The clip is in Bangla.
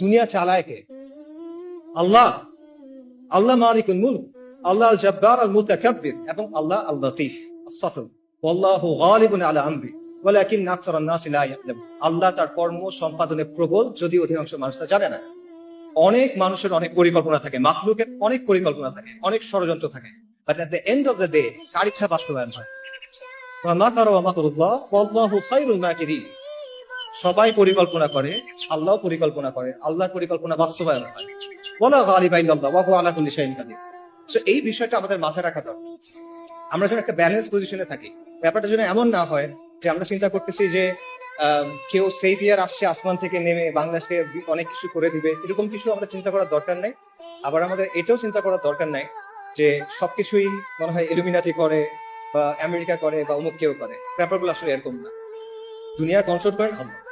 দুনিয়া চালায় কে? আল্লাহ। আল্লাহ মালিকুল মুলক। আল্লাহ আল জব্বার আল মুতাকাব্বির এবং আল্লাহ আল লতিফ ওয়াল্লাহু গালিবুন আলা আমরি। ওয়ালাকিন নাসি লা আল্লাহ তার কর্ম সম্পাদনে প্রবল যদি অধিকাংশ মানুষ তা জানে না। অনেক মানুষের অনেক পরিকল্পনা থাকে। মাখলুকের অনেক পরিকল্পনা থাকে। অনেক ষড়যন্ত্র থাকে। But the end of the day কার ইচ্ছা বাস্তবায়ন হয়? ওয়া মাকারু ওয়া ওয়াল্লাহু মাকিরিন। সবাই পরিকল্পনা করে, আল্লাহ পরিকল্পনা করে, আল্লাহর পরিকল্পনা বাস্তবায়ন হয়। বলা গালিবা ইল্লাল্লাহ, ওয়া আলা কুল্লি শাইইন কাদির। সো এই বিষয়টা আমাদের মাথায় রাখা দরকার। আমরা যেন একটা ব্যালেন্স পজিশনে থাকি, ব্যাপারটা যেন এমন না হয় যে আমরা চিন্তা করতেছি যে কেউ সেভিয়ার আসছে, আসমান থেকে নেমে বাংলাদেশকে অনেক কিছু করে দিবে, এরকম কিছু আমরা চিন্তা করার দরকার নেই। আবার আমাদের এটাও চিন্তা করার দরকার নাই যে, সবকিছুই মনে হয় ইলুমিনাতি করে বা আমেরিকা করে বা অমুক কেউ করে। ব্যাপারগুলো আসলে এরকম না। দুনিয়া কন্ট্রোল করেন আল্লাহ।